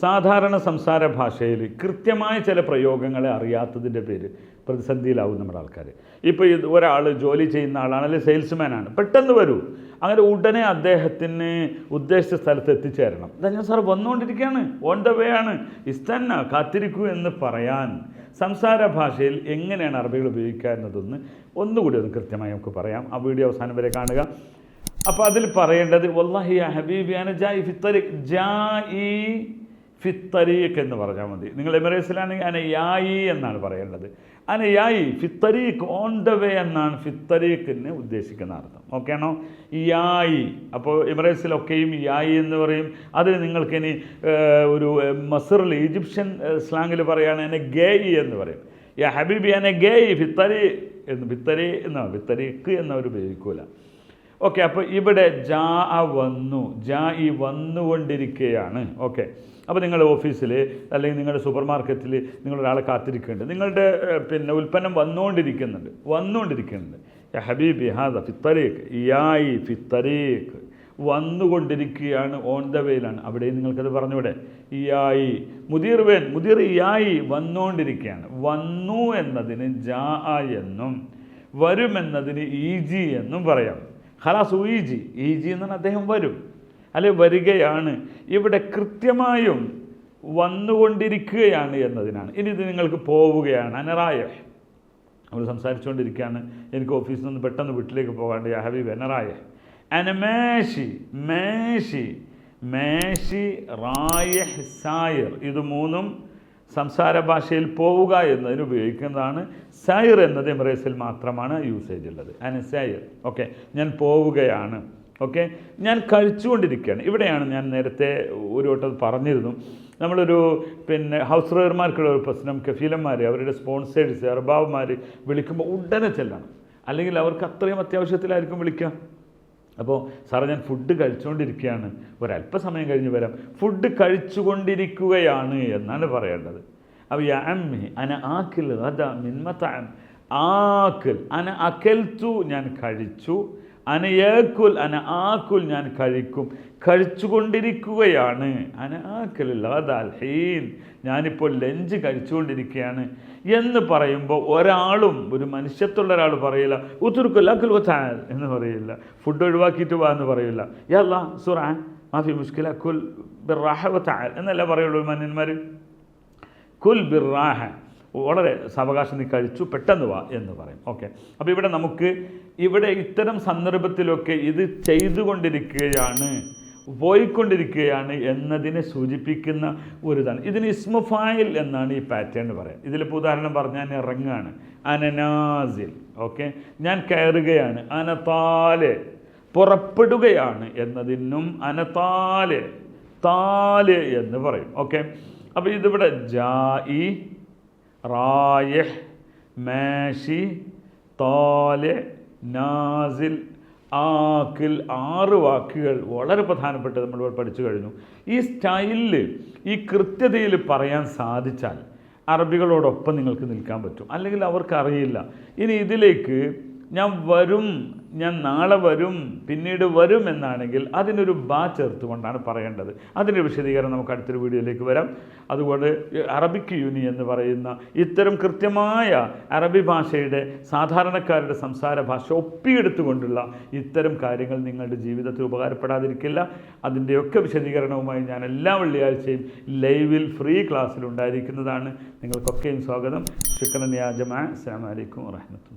സാധാരണ സംസാര ഭാഷയിൽ കൃത്യമായ ചില പ്രയോഗങ്ങളെ അറിയാത്തതിന്റെ പേര് പ്രതിസന്ധിയിലാവും നമ്മുടെ ആൾക്കാർ ഇപ്പോൾ ഇത് ഒരാൾ ജോലി ചെയ്യുന്ന ആളാണ് അല്ലെങ്കിൽ സെയിൽസ്മാൻ ആണ് പെട്ടെന്ന് വരൂ. അങ്ങനെ ഉടനെ അദ്ദേഹത്തിന് ഉദ്ദേശിച്ച സ്ഥലത്ത് എത്തിച്ചേരണം. ഇതാ ഞാൻ സാർ വന്നുകൊണ്ടിരിക്കുകയാണ്. ഓൺ ദ വേ ആണ്. ഇസ്തന്ന കാത്തിരിക്കൂ എന്ന് പറയാൻ സംസാര ഭാഷയിൽ എങ്ങനെയാണ് അറബികൾ ഉപയോഗിക്കുക എന്നതൊന്ന് ഒന്നുകൂടി ഒന്ന് കൃത്യമായി നമുക്ക് പറയാം. ആ വീഡിയോ അവസാനം വരെ കാണുക. അപ്പോൾ അതിൽ പറയേണ്ടത് വല്ലാഹി ഹബീബിയാണ് ജായി ഫിത്തരി ജായി ഫിത്തരീഖ് എന്ന് പറഞ്ഞാൽ മതി. നിങ്ങൾ എമിറേറ്റ്സിലാണെങ്കിൽ അനയായി എന്നാണ് പറയേണ്ടത്. അനയായി ഫിത്തരീഖ് ഓൺ ദ വേ എന്നാണ് ഫിത്തരീഖിന് ഉദ്ദേശിക്കുന്ന അർത്ഥം. ഓക്കെ ആണോ? യായി. അപ്പോൾ എമിറേറ്റ്സിലൊക്കെയും യായി എന്ന് പറയും. അത് നിങ്ങൾക്കിനി ഒരു മസറിൽ ഈജിപ്ഷ്യൻ സ്ലാങ്ങിൽ പറയുകയാണ് എന്നെ ഗേയി എന്ന് പറയും. യാ ഹബീബി എന്നെ ഗേയി ഫിത്തരി എന്ന് ഫിത്തരി എന്നാണ് ഫിത്തരീഖ് എന്നവർ ഉപയോഗിക്കൂല. ഓക്കെ അപ്പോൾ ഇവിടെ ജാ വന്നു. ജാ ഈ വന്നുകൊണ്ടിരിക്കുകയാണ് ഓക്കെ അപ്പോൾ നിങ്ങളുടെ ഓഫീസിൽ അല്ലെങ്കിൽ നിങ്ങളുടെ സൂപ്പർ മാർക്കറ്റിൽ നിങ്ങളൊരാളെ കാത്തിരിക്കുന്നുണ്ട്. നിങ്ങളുടെ പിന്നെ ഉൽപ്പന്നം വന്നുകൊണ്ടിരിക്കുന്നുണ്ട്. വന്നുകൊണ്ടിരിക്കുന്നുണ്ട്. ഹബീബി ഹാദ ഫിത്തരീഖ് ഇയായി ഫിത്തരീഖ് വന്നുകൊണ്ടിരിക്കുകയാണ് ഓൺ ദ വേയിലാണ് അവിടെ നിങ്ങൾക്കത് പറഞ്ഞൂടെ ഇയായി മുദീർ വേൻ മുദീർ ഇയായി വന്നുകൊണ്ടിരിക്കുകയാണ്. വന്നു എന്നതിന് ജാ എന്നും വരുമെന്നതിന് ഈജി എന്നും പറയാം. ഹലാസ് ഈജി ഈജി എന്നാണ് അദ്ദേഹം വരും. അല്ലെ വരികയാണ്. ഇവിടെ കൃത്യമായും വന്നുകൊണ്ടിരിക്കുകയാണ് എന്നതിനാണ്. ഇനി ഇത് നിങ്ങൾക്ക് പോവുകയാണ്. അനറായ. നമ്മൾ സംസാരിച്ചുകൊണ്ടിരിക്കുകയാണ്. എനിക്ക് ഓഫീസിൽ നിന്ന് പെട്ടെന്ന് വീട്ടിലേക്ക് പോകാണ്ട്. യാ ഹബീബ് അനറായ. അനമേഷി മേശി മേഷി റായ സായർ. ഇത് മൂന്നും സംസാര ഭാഷയിൽ പോവുക എന്നതിന് ഉപയോഗിക്കുന്നതാണ്. സൈർ എന്നത് എമറേസിൽ മാത്രമാണ് യൂസേജ് ഉള്ളത്. അനസൈർ ഓക്കെ ഞാൻ പോവുകയാണ്. ഓക്കെ? ഞാൻ കഴിച്ചുകൊണ്ടിരിക്കുകയാണ്. ഇവിടെയാണ് ഞാൻ നേരത്തെ ഒരു വട്ടം പറഞ്ഞിരുന്നു. നമ്മളൊരു പിന്നെ ഹൗസ് ഡ്രൈവർമാർക്കുള്ള ഒരു പ്രശ്നം കഫീലന്മാർ അവരുടെ സ്പോൺസേഴ്സ് അർബാബ്മാർ വിളിക്കുമ്പോൾ ഉടനെ ചെല്ലണം. അല്ലെങ്കിൽ അവർക്ക് അത്രയും അത്യാവശ്യത്തിലായിരിക്കും വിളിക്കുക. അപ്പോൾ സാറേ ഞാൻ ഫുഡ് കഴിച്ചുകൊണ്ടിരിക്കുകയാണ്. ഒരല്പസമയം കഴിഞ്ഞ് വരാം. ഫുഡ് കഴിച്ചുകൊണ്ടിരിക്കുകയാണ് എന്നാണ് പറയേണ്ടത്. അപ്പോൾ അമ്മി അന ആക്കിൽ അതാ മിന്മത്താൻ ആക്കിൽ അന അകൽത്തു ഞാൻ കഴിച്ചു. അനയേക്കുൽ അന ആക്കുൽ ഞാൻ കഴിക്കും. കഴിച്ചുകൊണ്ടിരിക്കുകയാണ്. അന ആക്കൽ അതാൽ ഹീൻ. ഞാനിപ്പോൾ ലഞ്ച് കഴിച്ചുകൊണ്ടിരിക്കുകയാണ്. എന്ന് പറയുമ്പോൾ ഒരാളും ഒരു മനുഷ്യത്തുള്ള ഒരാൾ പറയില്ല ഉത്തുർക്കുല്ലാക്കുൽ ഒത്താൽ എന്ന് പറയില്ല. ഫുഡ് ഒഴിവാക്കിയിട്ട് വാ എന്ന് പറയില്ല. യല്ല സുറാൻ മാഫി മുഷ്കില കുൽ ബിറാഹ വത്താൽ എന്നല്ല പറയുള്ളൂ മന്യന്മാർ കുൽ ബിറാഹ വളരെ സാവകാശം നീ കഴിച്ചു പെട്ടെന്ന് വാ എന്ന് പറയും. ഓക്കെ അപ്പോൾ ഇവിടെ നമുക്ക് ഇവിടെ ഇത്തരം സന്ദർഭത്തിലൊക്കെ ഇത് ചെയ്തുകൊണ്ടിരിക്കുകയാണ് പോയിക്കൊണ്ടിരിക്കുകയാണ് എന്നതിനെ സൂചിപ്പിക്കുന്ന ഒരു ഇതാണ് ഇതിന് ഇസ്മുഫായിൽ എന്നാണ് ഈ പാറ്റേൺ പറയാം ഇതിലിപ്പോൾ ഉദാഹരണം പറഞ്ഞാൽ ഞാൻ ഇറങ്ങുകയാണ്. അനനാസിൽ ഓക്കെ ഞാൻ കയറുകയാണ്. അനതാലെ പുറപ്പെടുകയാണ് എന്നതിനും അനതാലെ താൽ എന്ന് പറയും. ഓക്കെ അപ്പോൾ ഇതിവിടെ ജായി റായഹ് മേഷി താൽ നാസിൽ ആക്കിൽ ആറ് വാക്കുകൾ വളരെ പ്രധാനപ്പെട്ട നമ്മൾ പഠിച്ചു കഴിഞ്ഞു. ഈ സ്റ്റൈലിൽ ഈ കൃത്യതയിൽ പറയാൻ സാധിച്ചാൽ അറബികളോടൊപ്പം നിങ്ങൾക്ക് നിൽക്കാൻ പറ്റും. അല്ലെങ്കിൽ അവർക്കറിയില്ല ഇനി ഇതിലേക്ക് ഞാൻ വരും ഞാൻ നാളെ വരും പിന്നീട് വരും എന്നാണെങ്കിൽ അതിനൊരു ബാ ചേർത്തുകൊണ്ടാണ് പറയേണ്ടത്. അതിന്റെ വിശദീകരണം നമുക്ക് അടുത്തൊരു വീഡിയോയിലേക്ക് വരാം. അതുകൊണ്ട് അറബിക് യൂനി എന്ന് പറയുന്ന ഇത്തരം കൃത്യമായ അറബി ഭാഷയുടെ സാധാരണക്കാരുടെ സംസാര ഭാഷ ഒപ്പിയെടുത്തുകൊണ്ടുള്ള ഇത്തരം കാര്യങ്ങൾ നിങ്ങളുടെ ജീവിതത്തിൽ ഉപകാരപ്പെടാതിരിക്കില്ല. അതിന്റെയൊക്കെ വിശദീകരണവുമായി ഞാൻ എല്ലാ വെള്ളിയാഴ്ചയും ലൈവിൽ ഫ്രീ ക്ലാസ്സിൽ ഉണ്ടായിരിക്കുന്നതാണ് നിങ്ങൾക്കൊക്കെയും സ്വാഗതം. ശുക്രൻ യാജമാ അസ്സാം വലൈക്കും വാഹമത്തുള്ള